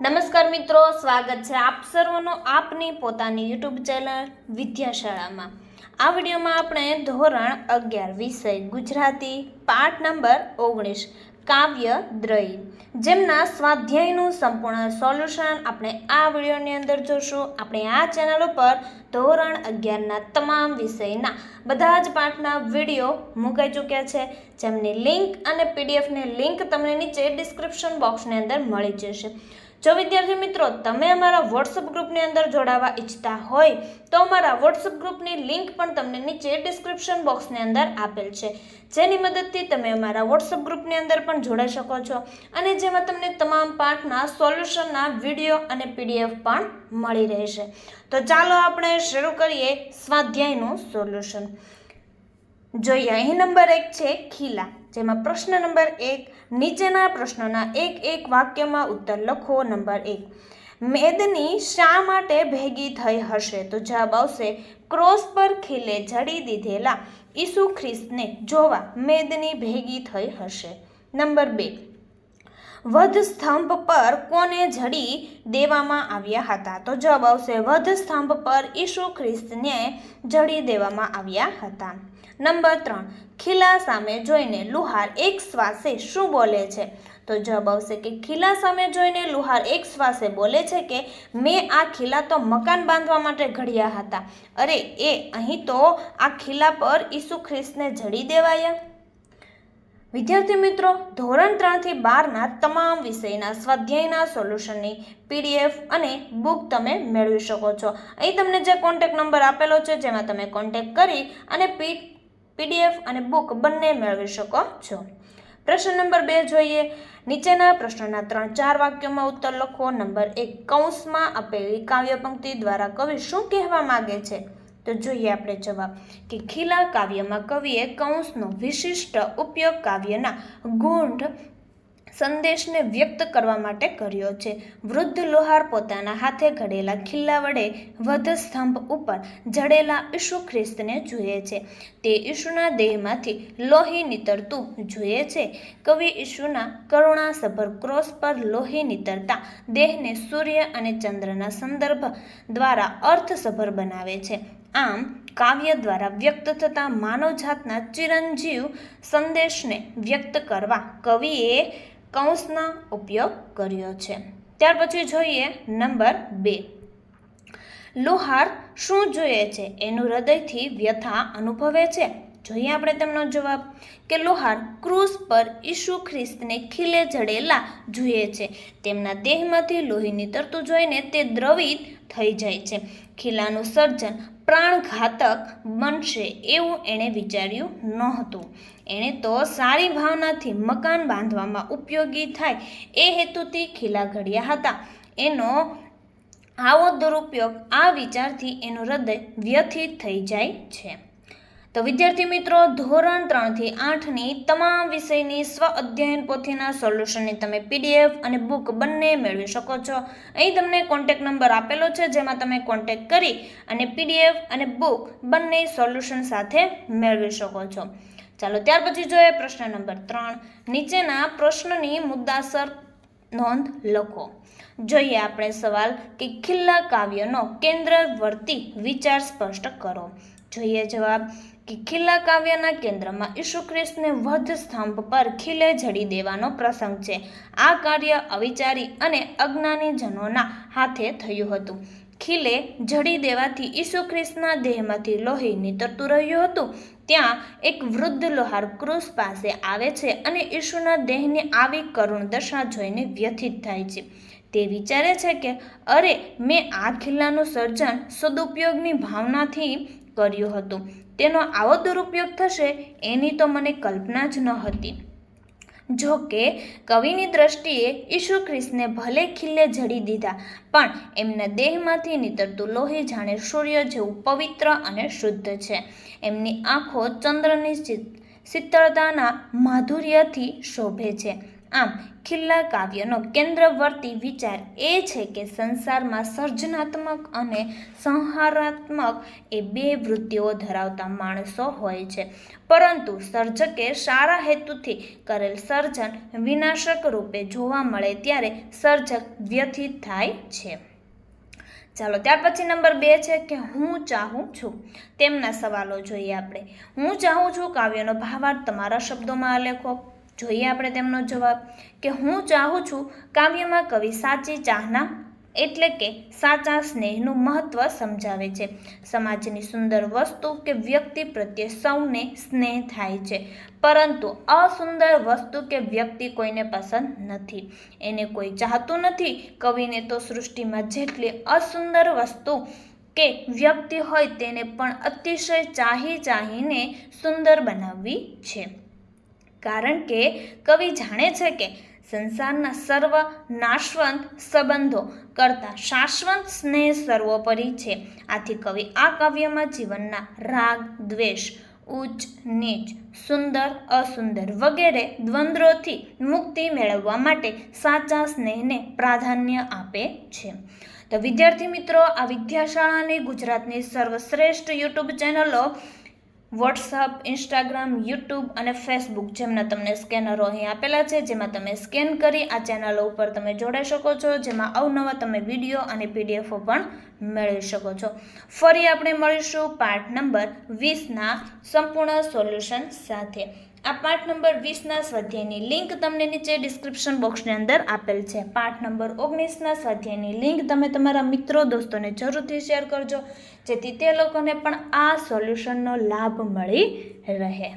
નમસ્કાર મિત્રો, સ્વાગત છે આપ સર્વનો આપની પોતાની યુટ્યુબ ચેનલ વિદ્યાશાળામાં. આ વિડીયોમાં આપણે ધોરણ અગિયાર વિષય, ગુજરાતી પાઠ નંબર ઓગણીસ, કાવ્ય દ્રય. જેમના સ્વાધ્યાયનું સંપૂર્ણ સોલ્યુશન આપણે આ વિડીયોની અંદર જોશું. આપણે આ ચેનલ ઉપર ધોરણ અગિયારના તમામ વિષયના બધા જ પાઠના વીડિયો મુકાઈ ચૂક્યા છે. જેમની લિંક અને પીડીએફની લિંક તમને નીચે ડિસ્ક્રિપ્શન બોક્સની અંદર મળી જશે. જો વિદ્યાર્થી મિત્રો તમે અમારા વોટ્સઅપ ગ્રુપની અંદર જોડાવા ઈચ્છતા હોય, તો અમારા વોટ્સઅપ ગ્રુપની લિંક પણ તમને નીચે ડિસ્ક્રિપ્શન બોક્સની અંદર આપેલ છે. જેની મદદથી તમે અમારા વોટ્સઅપ ગ્રુપની અંદર પણ જોડાઈ શકો છો અને જેમાં તમને તમામ પાઠના સોલ્યુશનના વીડિયો અને પીડીએફ પણ મળી રહેશે. તો ચાલો આપણે શરૂ કરીએ સ્વાધ્યાયનું સોલ્યુશન. જોઈએ, અહીં નંબર એક છે ખીલા, જેમાં પ્રશ્ન નંબર એક નીચેના પ્રશ્નોના એક એક વાક્યમાં ઉત્તર લખો, નંબર એક. મેદની શા માટે ભેગી થઈ હશે? તો જવાબ આવશે, ક્રોસ પર ખીલે જડી દીધેલા ઈસુ ખ્રિસ્તને જોવા મેદની ભેગી થઈ હશે. નંબર બે. વધ સ્તંભ પર કોને જડી દેવામાં આવ્યા હતા? તો જવાબ આવશે, વધ સ્તંભ પર ઈસુ ખ્રિસ્તને જડી દેવામાં આવ્યા હતા. નંબર ત્રણ, ખીલા સામે જોઈને લુહાર એક શ્વાસે શું બોલે છે? તો જવાબ આવશે કે ખીલા સામે જોઈને લુહાર એક શ્વાસે બોલે છે કે, મેં આ ખીલા તો મકાન બાંધવા માટે ઘડ્યા હતા. અરે, એ અહીં તો આ ખીલા પર ઈસુ ખ્રિસ્તને જડી દેવાયા? વિદ્યાર્થી મિત્રો, ધોરણ ત્રણથી બારના તમામ વિષયના સ્વાધ્યાયના સોલ્યુશનની પીડીએફ અને બુક તમે મેળવી શકો છો. અહીં તમને જે કોન્ટેક નંબર આપેલો છે, જેમાં તમે કોન્ટેક કરી અને પી પીડીએફ અને બુક બંને મેળવી શકો છો. પ્રશ્ન નંબર બે જોઈએ. નીચેના પ્રશ્નોના ત્રણ ચાર વાક્યોમાં ઉત્તર લખો. નંબર એક, કૌંસમાં આપેલી કાવ્ય પંક્તિ દ્વારા કવિ શું કહેવા માગે છે? તો જોઈએ આપણે જવાબ. કે ખીલા કાવ્યમાં કવિએ કૌંસનો વિશિષ્ટ ઉપયોગ કાવ્યના ગૂઢ સંદેશને વ્યક્ત કરવા માટે કર્યો છે. વૃદ્ધ લોહાર પોતાના હાથે ઘડેલા ખીલ્લા વડે વધ સ્તંભ ઉપર જડેલા ઈસુ ખ્રિસ્તને જુએ છે. તે ઈસુના દેહમાંથી લોહી નીતરતું જુએ છે. કવિ ઈસુના કરુણાસભર ક્રોસ પર લોહી નીતરતા દેહને સૂર્ય અને ચંદ્રના સંદર્ભ દ્વારા અર્થસભર બનાવે છે. આમ, કાવ્ય દ્વારા વ્યક્ત થતા માનવજાતના ચિરંજીવ સંદેશને વ્યક્ત કરવા કવિએ કૌંસનો ઉપયોગ કર્યો છે. ત્યાર પછી જોઈએ નંબર બે. લોહાર શું જોઈએ છે? એનું હૃદયથી વ્યથા અનુભવે છે? જોઈએ આપણે તેમનો જવાબ. કે લોહાર ક્રૂસ પર ઈસુ ખ્રિસ્તને ખીલે જડેલા જુએ છે. તેમના દેહમાંથી લોહી નીતરતું જોઈને તે દ્રવિત થઈ જાય છે. ખીલાનું સર્જન પ્રાણઘાતક બનશે એવું એણે વિચાર્યું નહોતું. એણે તો સારી ભાવનાથી મકાન બાંધવામાં ઉપયોગી થાય એ હેતુથી ખીલા ઘડ્યા હતા. એનો આવો દુરુપયોગ આ વિચારથી એનું હૃદય વ્યથિત થઈ જાય છે. તો વિદ્યાર્થી મિત્રો, ધોરણ ત્રણથી આઠની તમામ વિષયની સ્વ અધ્યયન પોથીના સોલ્યુશનની તમે પીડીએફ અને બુક બંને મેળવી શકો છો. અહીં તમને કોન્ટેક નંબર આપેલો છે, જેમાં તમે કોન્ટેક કરી અને પીડીએફ અને બુક બંને સોલ્યુશન સાથે મેળવી શકો છો. ચાલો, ત્યાર પછી જોઈએ પ્રશ્ન નંબર ત્રણ. નીચેના પ્રશ્નની મુદ્દાસર નોંધ લખો. જોઈએ આપણે સવાલ કે ખિલ્લા કાવ્યનો કેન્દ્રવર્તી વિચાર સ્પષ્ટ કરો. જોઈએ જવાબ. કે ખિલ્લા કાવ્યના કેન્દ્રમાં ઈસુ ખ્રિસ્તને વધ સ્તંભ પર ખીલે જડી દેવાનો પ્રસંગ છે. આ કાર્ય અવિચારી અને અજ્ઞાની જનોના હાથે થયું હતું. ખીલે જડી દેવાથી ઈસુ ખ્રિસ્તના દેહમાંથી લોહી નીતરતું રહ્યું હતું. ત્યાં એક વૃદ્ધ લોહાર ક્રૂસ પાસે આવે છે અને ઈસુના દેહની આવી કરુણ દશા જોઈને વ્યથિત થાય છે. તે વિચારે છે કે, અરે, મેં આ ખિલ્લાનું સર્જન સદુપયોગની ભાવનાથી કર્યું હતું. તેનો આવો દુરુપયોગ થશે એની તો મને કલ્પના જ ન હતી. જો કે, કવિની દ્રષ્ટિએ ઈસુ ખ્રિસ્તને ભલે ખીલ્લે જડી દીધા, પણ એમના દેહમાંથી નીતરતું લોહી જાણે સૂર્ય જેવું પવિત્ર અને શુદ્ધ છે. એમની આંખો ચંદ્રની શીતળતાના માધુર્યથી શોભે છે. આમ, ખિલ્લા કાવ્યનો કેન્દ્રવર્તી વિચાર એ છે કે સંસારમાં સર્જનાત્મક અને સંહારાત્મક એ બે વૃત્તિઓ ધરાવતા માણસો હોય છે. પરંતુ સર્જકે સારા હેતુથી કરેલ સર્જન વિનાશક રૂપે જોવા મળે ત્યારે સર્જક વ્યથિત થાય છે. ચાલો, ત્યાર પછી નંબર બે છે કે હું ચાહું છું. તેમના સવાલો જોઈએ આપણે. હું ચાહું છું કાવ્યનો ભાવાર્થ તમારા શબ્દોમાં લેખો જોઈએ આપણે તેમનો જવાબ કે હું ચાહું છું કાવ્યમાં કવિ સાચી ચાહના એટલે કે સાચા સ્નેહનું મહત્ત્વ સમજાવે છે. સમાજની સુંદર વસ્તુ કે વ્યક્તિ પ્રત્યે સૌને સ્નેહ થાય છે. પરંતુ અસુંદર વસ્તુ કે વ્યક્તિ કોઈને પસંદ નથી. એને કોઈ ચાહતું નથી. કવિને તો સૃષ્ટિમાં જેટલી અસુંદર વસ્તુ કે વ્યક્તિ હોય તેને પણ અતિશય ચાહી ચાહીને સુંદર બનાવવી છે. કારણ કે કવિ જાણે છે કે સંસારના સર્વ નાશવંત સંબંધો કરતાં શાશ્વત સ્નેહ સર્વોપરી છે. આથી કવિ આ કાવ્યમાં જીવનના રાગ, દ્વેષ, ઉચ્ચ, નીચ, સુંદર, અસુંદર વગેરે દ્વંદ્વોથી મુક્તિ મેળવવા માટે સાચા સ્નેહને પ્રાધાન્ય આપે છે. તો વિદ્યાર્થી મિત્રો, આ વિદ્યાશાળાની ગુજરાતની સર્વશ્રેષ્ઠ યુટ્યુબ ચેનલો વોટ્સઅપ, ઇન્સ્ટાગ્રામ, યુટ્યુબ અને ફેસબુક જેમના તમને સ્કેનરો અહીં આપેલા છે, જેમાં તમે સ્કેન કરી આ ચેનલો ઉપર તમે જોડાઈ શકો છો, જેમાં અવનવા તમે વીડિયો અને પીડીએફો પણ મેળવી શકો છો. ફરી આપણે મળીશું પાર્ટ નંબર વીસના સંપૂર્ણ સોલ્યુશન સાથે. આ પાઠ નંબર વીસના સ્વાધ્યાયની લિંક તમને નીચે ડિસ્ક્રિપ્શન બોક્સની અંદર આપેલ છે. પાઠ નંબર ઓગણીસના સ્વાધ્યાયની લિંક તમે તમારા મિત્રો, દોસ્તોને જરૂરથી શેર કરજો, જેથી તે લોકોને પણ આ સોલ્યુશનનો લાભ મળી રહે.